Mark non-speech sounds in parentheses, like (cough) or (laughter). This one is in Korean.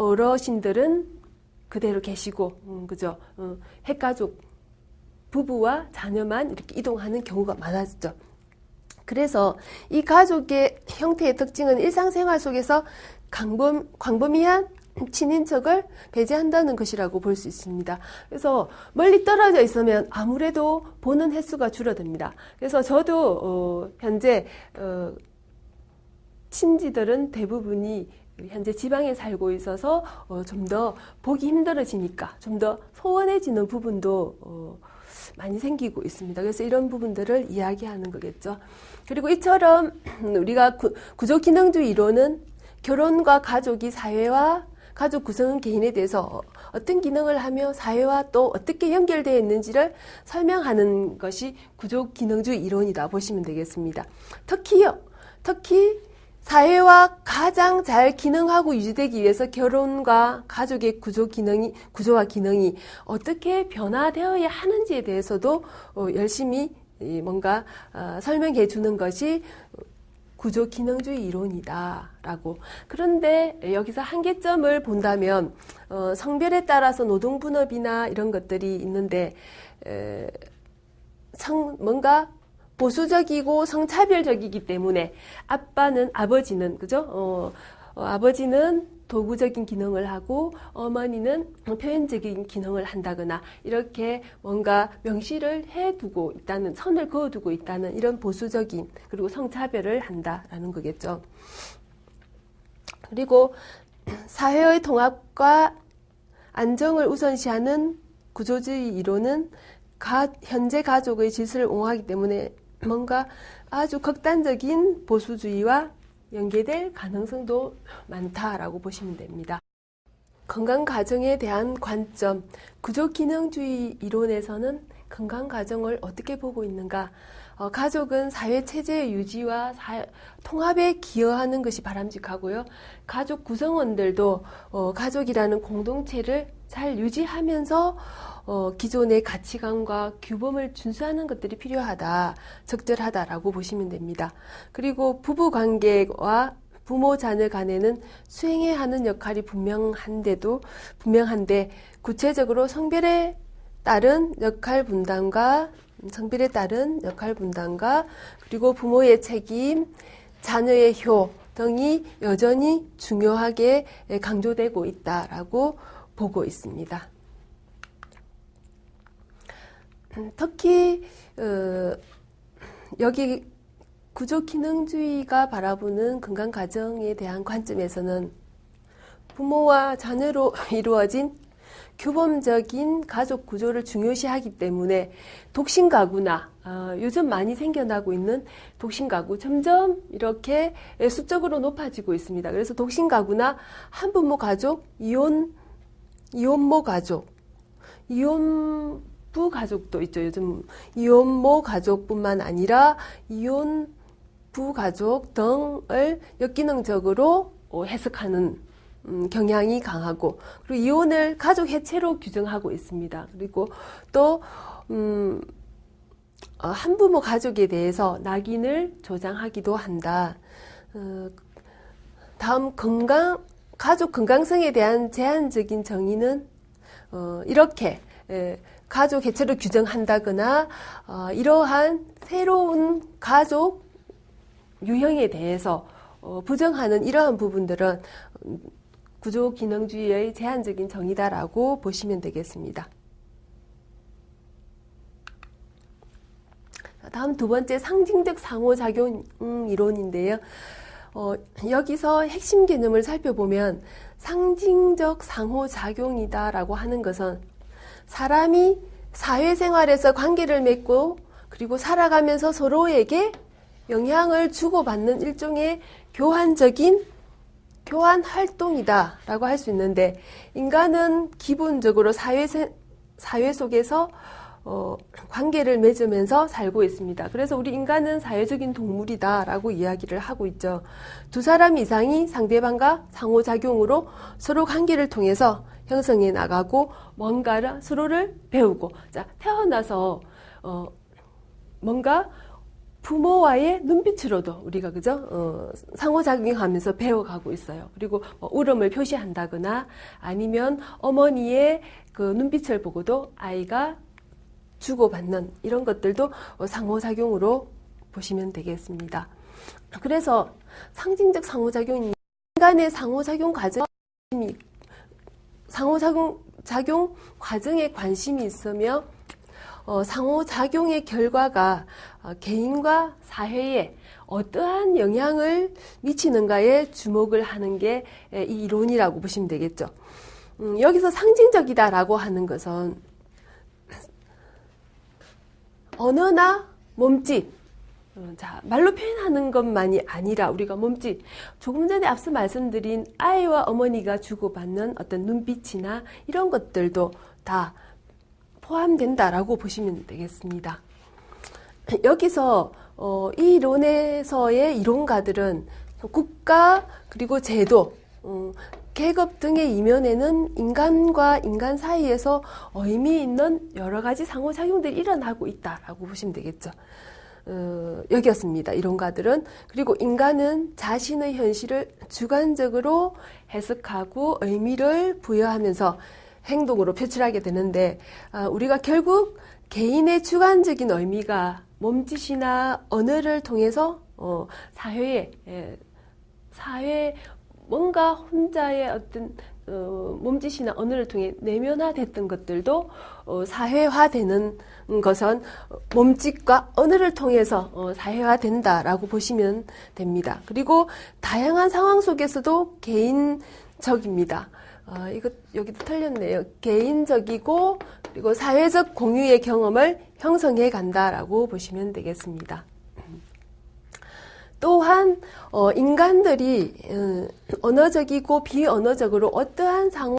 어르신들은 그대로 계시고, 음, 그죠? 어, 핵가족 부부와 자녀만 이렇게 이동하는 경우가 많아졌죠. 그래서 이 가족의 형태의 특징은 일상생활 속에서 광범, 광범위한 친인척을 배제한다는 것이라고 볼 수 있습니다. 그래서 멀리 떨어져 있으면 아무래도 보는 횟수가 줄어듭니다. 그래서 저도 어, 현재 어, 친지들은 대부분이 현재 지방에 살고 있어서 어, 좀 더 보기 힘들어지니까 좀 더 소원해지는 부분도 어, 많이 생기고 있습니다. 그래서 이런 부분들을 이야기하는 거겠죠. 그리고 이처럼 (clears throat) 우리가 구, 구조 기능주의 이론은 결혼과 가족이 사회와 가족 구성 개인에 대해서 어떤 기능을 하며 사회와 또 어떻게 연결되어 있는지를 설명하는 것이 구조 기능주의 이론이다 보시면 되겠습니다. 특히요, 특히 사회와 가장 잘 기능하고 유지되기 위해서 결혼과 가족의 구조 기능이 구조와 기능이 어떻게 변화되어야 하는지에 대해서도 어, 열심히 뭔가 어, 설명해 주는 것이 구조 기능주의 이론이다라고. 그런데 여기서 한계점을 본다면 어, 성별에 따라서 노동 분업이나 이런 것들이 있는데 에, 성 뭔가 보수적이고 성차별적이기 때문에 아빠는 아버지는 그죠? 어, 어, 아버지는 도구적인 기능을 하고 어머니는 표현적인 기능을 한다거나 이렇게 뭔가 명시를 해두고 있다는 선을 그어두고 있다는 이런 보수적인 그리고 성차별을 한다라는 거겠죠. 그리고 사회의 통합과 안정을 우선시하는 구조주의 이론은 가, 현재 가족의 질서를 옹호하기 때문에 뭔가 아주 극단적인 보수주의와 연계될 가능성도 많다라고 보시면 됩니다. 건강 가정에 대한 관점, 구조 기능주의 이론에서는 건강 가정을 어떻게 보고 있는가? 어, 가족은 사회 체제의 유지와 사, 통합에 기여하는 것이 바람직하고요. 가족 구성원들도 어, 가족이라는 공동체를 잘 유지하면서 어, 기존의 가치관과 규범을 준수하는 것들이 필요하다, 적절하다라고 보시면 됩니다. 그리고 부부 관계와 부모 자녀 간에는 수행해야 하는 역할이 분명한데도 분명한데 구체적으로 성별에 따른 역할 분담과 성별에 따른 역할 분담과 그리고 부모의 책임, 자녀의 효 등이 여전히 중요하게 강조되고 있다라고 보고 있습니다. 특히 어, 여기 구조 기능주의가 바라보는 건강 가정에 대한 관점에서는 부모와 자녀로 (laughs) 이루어진 규범적인 가족 구조를 중요시하기 때문에 독신 가구나 어, 요즘 많이 생겨나고 있는 독신 가구 점점 이렇게 수적으로 높아지고 있습니다. 그래서 독신 가구나 한부모 가족, 이혼 이혼모 가족, 이혼 부 가족도 있죠. 요즘 이혼모 가족뿐만 아니라 이혼 부 가족 등을 역기능적으로 어, 해석하는 음, 경향이 강하고 그리고 이혼을 가족 해체로 규정하고 있습니다. 그리고 또 음, 어, 한부모 가족에 대해서 낙인을 조장하기도 한다. 어, 다음 건강 가족 건강성에 대한 제한적인 정의는 어, 이렇게 에, 가족 해체를 규정한다거나 어, 이러한 새로운 가족 유형에 대해서 어, 부정하는 이러한 부분들은 구조 기능주의의 제한적인 정의다라고 보시면 되겠습니다. 다음 두 번째 상징적 상호작용 이론인데요. 어, 여기서 핵심 개념을 살펴보면 상징적 상호작용이다라고 하는 것은 사람이 사회생활에서 관계를 맺고 그리고 살아가면서 서로에게 영향을 주고받는 일종의 교환적인 교환 활동이다라고 할 수 있는데 인간은 기본적으로 사회 사회 속에서 어, 관계를 맺으면서 살고 있습니다. 그래서 우리 인간은 사회적인 동물이다라고 이야기를 하고 있죠. 두 사람 이상이 상대방과 상호작용으로 서로 관계를 통해서 형성해 나가고 뭔가를 서로를 배우고 자 태어나서 어, 뭔가 부모와의 눈빛으로도 우리가 그죠 어, 상호작용하면서 배워가고 있어요. 그리고 뭐 울음을 표시한다거나 아니면 어머니의 그 눈빛을 보고도 아이가 주고받는 이런 것들도 어, 상호작용으로 보시면 되겠습니다. 그래서 상징적 상호작용이 인간의 상호작용 과정이 상호작용 작용 과정에 관심이 있으며 어, 상호작용의 결과가 어, 개인과 사회에 어떠한 영향을 미치는가에 주목을 하는 게 이 이론이라고 보시면 되겠죠. 음, 여기서 상징적이다라고 하는 것은 언어나 몸짓, 어, 자, 말로 표현하는 것만이 아니라 우리가 몸짓, 조금 전에 앞서 말씀드린 아이와 어머니가 주고받는 어떤 눈빛이나 이런 것들도 다 포함된다라고 보시면 되겠습니다. (clears throat) 여기서 어, 이 이론에서의 이론가들은 국가 그리고 제도, 음, 계급 등의 이면에는 인간과 인간 사이에서 의미 있는 여러 가지 상호작용들이 일어나고 있다라고 보시면 되겠죠. 어, 여기였습니다. 이론가들은. 그리고 인간은 자신의 현실을 주관적으로 해석하고 의미를 부여하면서 행동으로 표출하게 되는데, 아, 우리가 결국 개인의 주관적인 의미가 몸짓이나 언어를 통해서 어, 사회에, 예, 사회 뭔가 혼자의 어떤 어, 몸짓이나 언어를 통해 내면화됐던 것들도 어, 사회화되는 것은 몸짓과 언어를 통해서 어, 사회화된다라고 보시면 됩니다. 그리고 다양한 상황 속에서도 개인적입니다. 아, 이거 여기도 틀렸네요. 개인적이고 그리고 사회적 공유의 경험을 형성해 간다라고 보시면 되겠습니다. 또한 어, 인간들이 어, 언어적이고 비언어적으로 어떠한 상호